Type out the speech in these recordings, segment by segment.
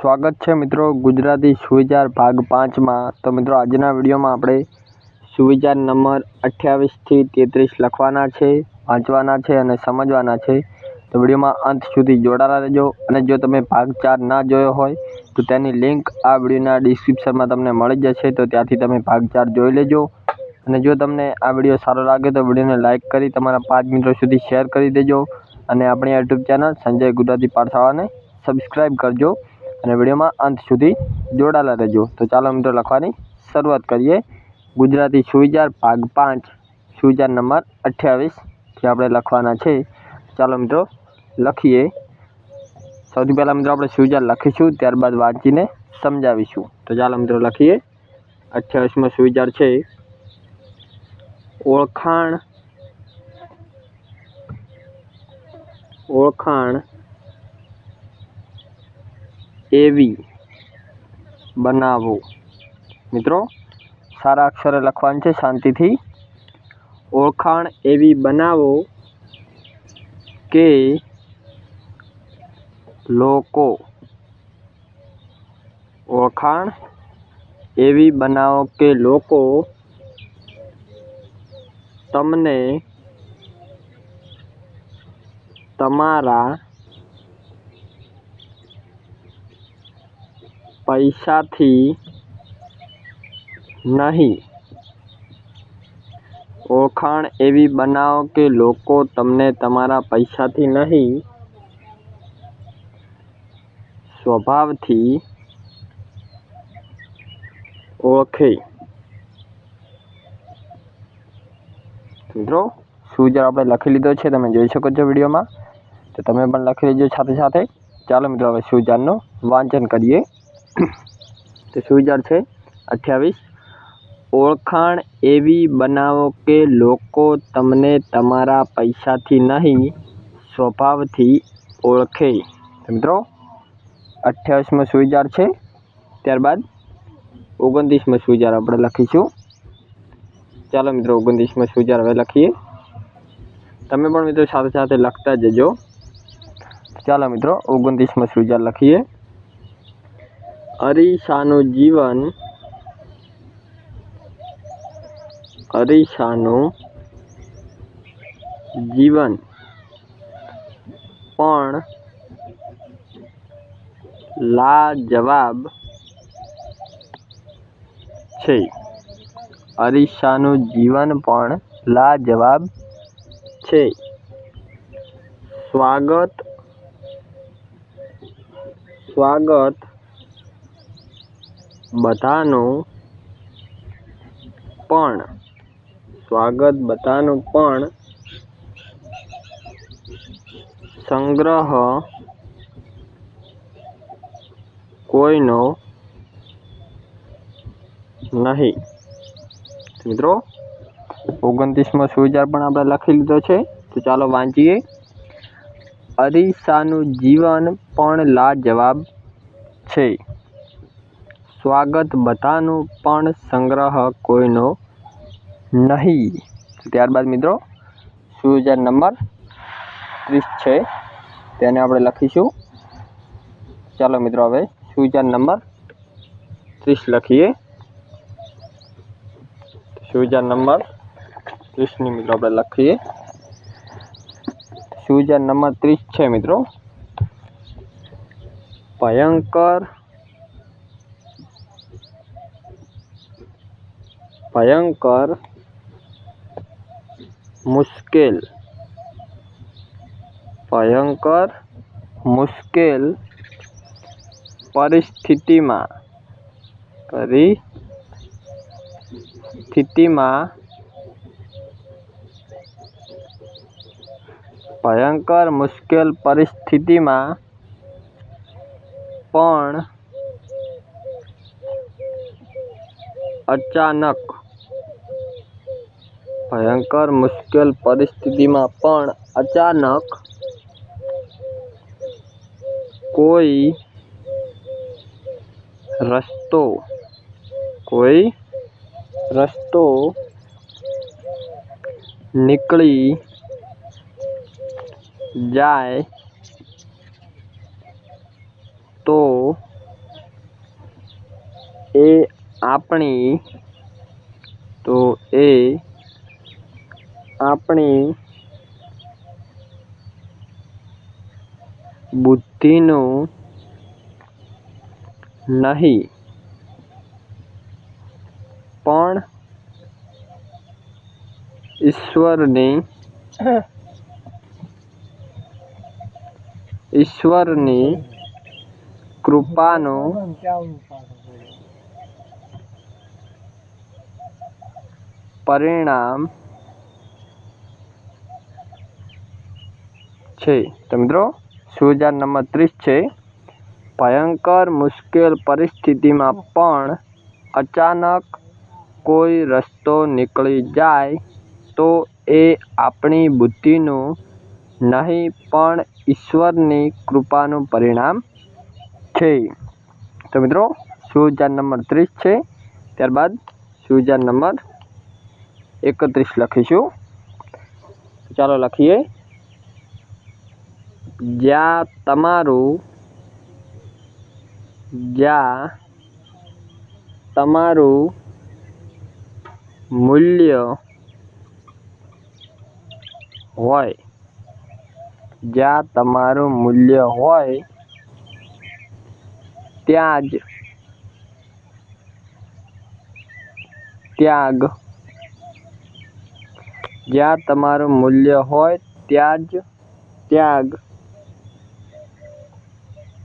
સ્વાગત છે મિત્રો ગુજરાતી સુવિચાર ભાગ પાંચમાં. તો મિત્રો, આજના વિડીયોમાં આપણે સુવિચાર નંબર અઠ્યાવીસથી તેત્રીસ લખવાના છે, વાંચવાના છે અને સમજવાના છે. તો વિડીયોમાં અંત સુધી જોડાયેલા રહેજો અને જો તમે ભાગ ચાર ના જોયો હોય, તો તેની લિંક આ વિડીયોના ડિસ્ક્રિપ્શનમાં તમને મળી જશે, તો ત્યાંથી તમે ભાગ ચાર જોઈ લેજો. અને જો તમને આ વીડિયો સારો લાગે, તો વિડીયોને લાઇક કરી તમારા પાંચ મિત્રો સુધી શેર કરી દેજો. અને આપણી યુટ્યુબ ચેનલ સંજય ગુજરાતી પાઠશાળાને સબસ્ક્રાઈબ કરજો. અને વિડીયોમાં અંત સુધી જોડાયેલા રહેજો. તો ચાલો મિત્રો, લખવાની શરૂઆત કરીએ. ગુજરાતી સુવિચાર ભાગ પાંચ, સુવિચાર નંબર અઠ્યાવીસ જે આપણે લખવાના છે. ચાલો મિત્રો, લખીએ. સૌથી પહેલાં મિત્રો, આપણે સુવિચાર લખીશું, ત્યારબાદ વાંચીને સમજાવીશું. તો ચાલો મિત્રો, લખીએ. અઠ્યાવીસમો સુવિચાર છે. ઓળખાણ ઓળખાણ એવી બનાવો. મિત્રો, સારા અક્ષરે લખવાનું છે, શાંતિથી ઓળખાણ એવી બનાવો કે લોકો ઓળખાણ એવી બનાવો કે લોકો તમને તમારા પૈસાથી નહીં ઓળખાણ એવી બનાવો કે લોકો તમને તમારા પૈસાથી નહીં સ્વભાવથી ઓળખે મિત્રો સુવિચાર આપણે લખી લીધો છે તમે જોઈ શકો છો વિડીયોમાં? તો તમે પણ લખી લેજો સાથે સાથે. ચાલો મિત્રો, હવે સુવિચારનું વાંચન કરીએ. તો સુવિચાર છે? અઠ્યાવીસ. ઓળખાણ એવી બનાવો કે લોકો તમને તમારા પૈસાથી નહીં, સ્વભાવથી ઓળખે. મિત્રો મિત્રો શું વિચાર છે? ત્યારબાદ ઓગણત્રીસમાં શું વિચાર આપણે લખીશું? ચાલો મિત્રો, ઓગણત્રીસમાં શું વિચાર હવે લખીએ? તમે પણ મિત્રો સાથે સાથે લખતા જજો. ચાલો મિત્રો, ઓગણત્રીસમાં શું વિચાર લખીએ? અરીસાનું જીવન અરીસાનું જીવન. પણ લાજવાબ છે. અરીસાનું જીવન પણ લાજવાબ છે. સ્વાગત સ્વાગત બધાનું પણ, સ્વાગત બધાનું પણ સંગ્રહ કોઈનો નહીં. મિત્રો, ઓગણત્રીસમો સુવિચાર પણ આપણે લખી લીધો છે. તો ચાલો વાંચીએ. અરીસાનું જીવન પણ લાજવાબ છે. સ્વાગત બધાનું પણ સંગ્રહ કોઈનો નહીં. ત્યારબાદ મિત્રો સુયોજન નંબર ત્રીસ છે. તેને આપણે લખીશું. ચાલો મિત્રો, હવે સુયોજન નંબર ત્રીસ લખીએ. સુયોજન નંબર ત્રીસની મિત્રો આપણે લખીએ. સુયોજન નંબર ત્રીસ છે મિત્રો. ભયંકર ભયંકર મુશ્કેલ ભયંકર મુશ્કેલ પરિસ્થિતિમાં પરિસ્થિતિમાં ભયંકર મુશ્કેલ પરિસ્થિતિમાં પણ અચાનક ભયંકર મુશ્કેલ પરિસ્થિતિમાં પણ અચાનક કોઈ રસ્તો કોઈ રસ્તો નીકળી જાય તો એ આપણી, તો એ આપણી બુદ્ધિનું નહીં પણ ઈશ્વરની ઈશ્વરની કૃપાનો પરિણામ છે. તો મિત્રો સુજાર નંબર ત્રીસ છે. ભયંકર મુશ્કેલ પરિસ્થિતિમાં પણ અચાનક કોઈ રસ્તો નીકળી જાય તો એ આપણી બુદ્ધિનું નહીં, પણ ઈશ્વરની કૃપાનું પરિણામ છે. તો મિત્રો સુજાર નંબર ત્રીસ છે. ત્યારબાદ સુજાર નંબર એકત્રીસ લખીશું. ચાલો લખીએ. જ્યાં તમારું જ્યાં તમારું મૂલ્ય હોય જ્યાં તમારું મૂલ્ય હોય ત્યાં જ ત્યાગ જ્યાં તમારું મૂલ્ય હોય ત્યાં જ ત્યાગ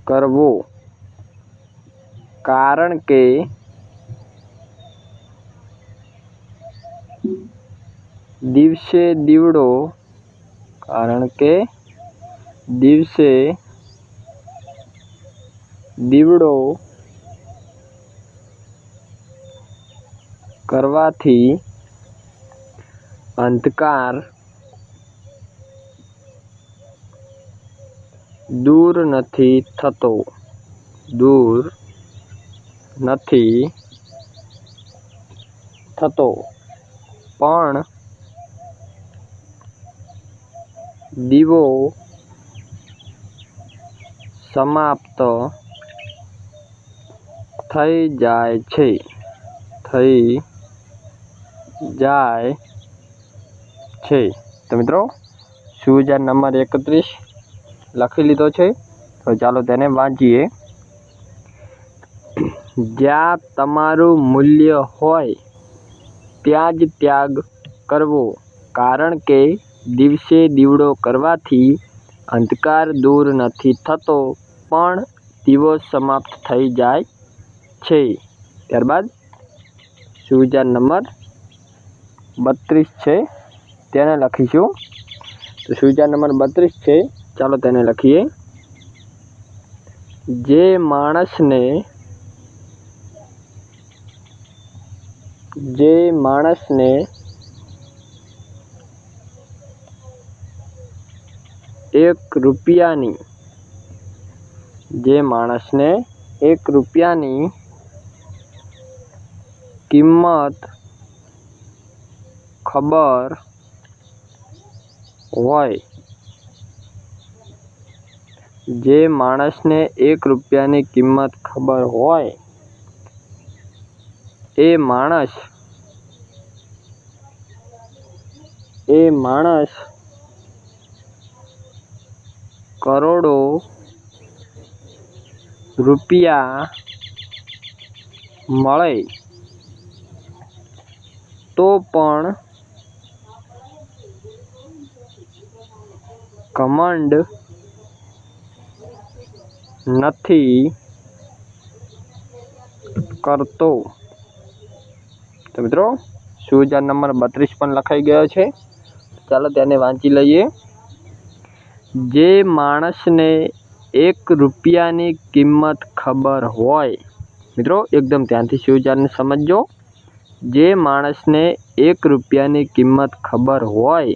કરવો કારણ કે દિવસે દીવડો કારણ કે દિવસે દીવડો કરવાથી અંધકાર દૂર નથી થતો. દૂર નથી થતો. પણ દીવો સમાપ્ત થઈ જાય છે. થઈ જાય છે. તો મિત્રો સુવિચાર નંબર એકત્રીસ? લખી લીધો છે. તો ચાલો તેને વાંચીએ. જ્યાં તમારું મૂલ્ય હોય, ત્યાં જ ત્યાગ કરવો. કારણ કે દિવસે દીવડો કરવાથી અંધકાર દૂર નથી થતો, પણ દીવો સમાપ્ત થઈ જાય છે. ત્યારબાદ સુવિચાર નંબર બત્રીસ છે. તેને લખીશું. તો સુવિચાર નંબર બત્રીસ છે. ચાલો તેને લખીએ જે માણસને જે માણસને એક રૂપિયાની જે માણસને એક રૂપિયાની કિંમત ખબર હોય જે માણસને એક રૂપિયાની કિંમત ખબર હોય, એ માણસ એ માણસ કરોડો રૂપિયા મળે, તો પણ ઘમંડ નથી કરતો. તો મિત્રો સુવિચાર નંબર બત્રીસ પણ લખાઈ ગયો છે. ચાલો તેને વાંચી લઈએ. જે માણસને એક રૂપિયાની કિંમત ખબર હોય, મિત્રો, એકદમ ધ્યાનથી સુવિચારને સમજજો. જે માણસને એક રૂપિયાની કિંમત ખબર હોય,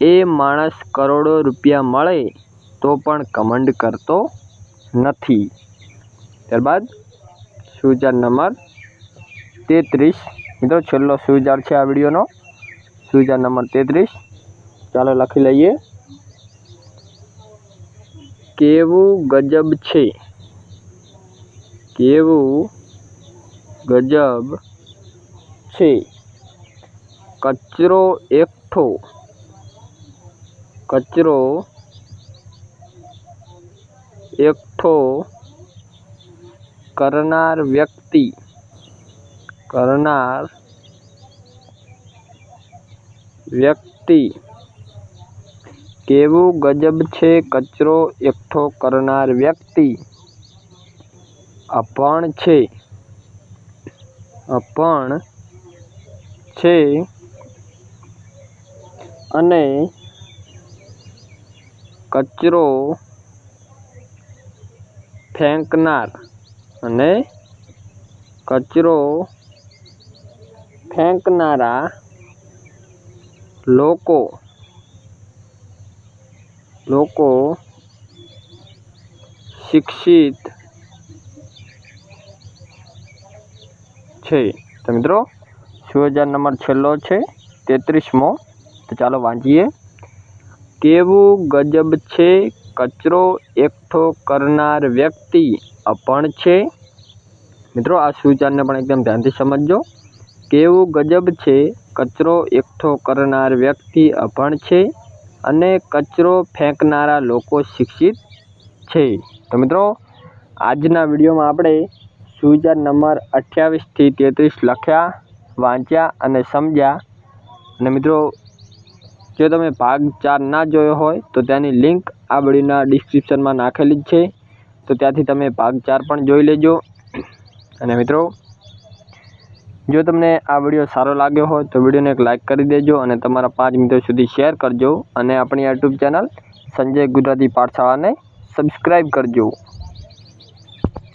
એ માણસ કરોડો રૂપિયા મળે તો પણ કમંડ કરતો નથી. ત્યારબાદ સુવિચાર નંબર તેત્રીસ. મિત્રો, છેલ્લો સુવિચાર છે આ વિડીયોનો. સુવિચાર નંબર તેત્રીસ. ચાલો લખી લઈએ. કેવું ગજબ છે? કેવું ગજબ છે? કચરો એકઠો. કચરો એકઠો કરનાર વ્યક્તિ કરનાર વ્યક્તિ કેવું ગજબ છે કચરો એકઠો કરનાર વ્યક્તિ? અપણ છે. અપણ છે. અને કચરો ફેંકનાર અને કચરો ફેંકનારા લોકો લોકો શિક્ષિત છે. તો મિત્રો સુવિચાર નંબર છેલ્લો છે, તેત્રીસમો. તો ચાલો વાંચીએ. કેવું ગજબ છે કચરો એકઠો કરનાર વ્યક્તિ અપણ છે? મિત્રો, આ સુવિચારને પણ એકદમ ધ્યાનથી સમજજો. કેવું ગજબ છે? કચરો એકઠો કરનાર વ્યક્તિ અપણ છે અને કચરો ફેંકનારા લોકો શિક્ષિત છે. તો મિત્રો, આજના વિડીયોમાં આપણે સુવિચાર નંબર અઠ્યાવીસથી તેત્રીસ લખ્યા, વાંચ્યા અને સમજ્યા. અને મિત્રો, જો તમે ભાગ ચાર ના જોયો હોય, તો તેની લિંક આ વિડીયોના ડિસ્ક્રિપ્શનમાં નાખેલી જ છે. તો ત્યાંથી તમે ભાગ ચાર પણ જોઈ લેજો. અને મિત્રો, જો તમને આ વીડિયો સારો લાગ્યો હોય તો વિડીયોને એક લાઇક કરી દેજો અને તમારા પાંચ મિત્રો સુધી શેર કરજો. અને આપણી યુટ્યુબ ચેનલ સંજય ગુજરાતી પાઠશાળાને સબસ્ક્રાઈબ કરજો.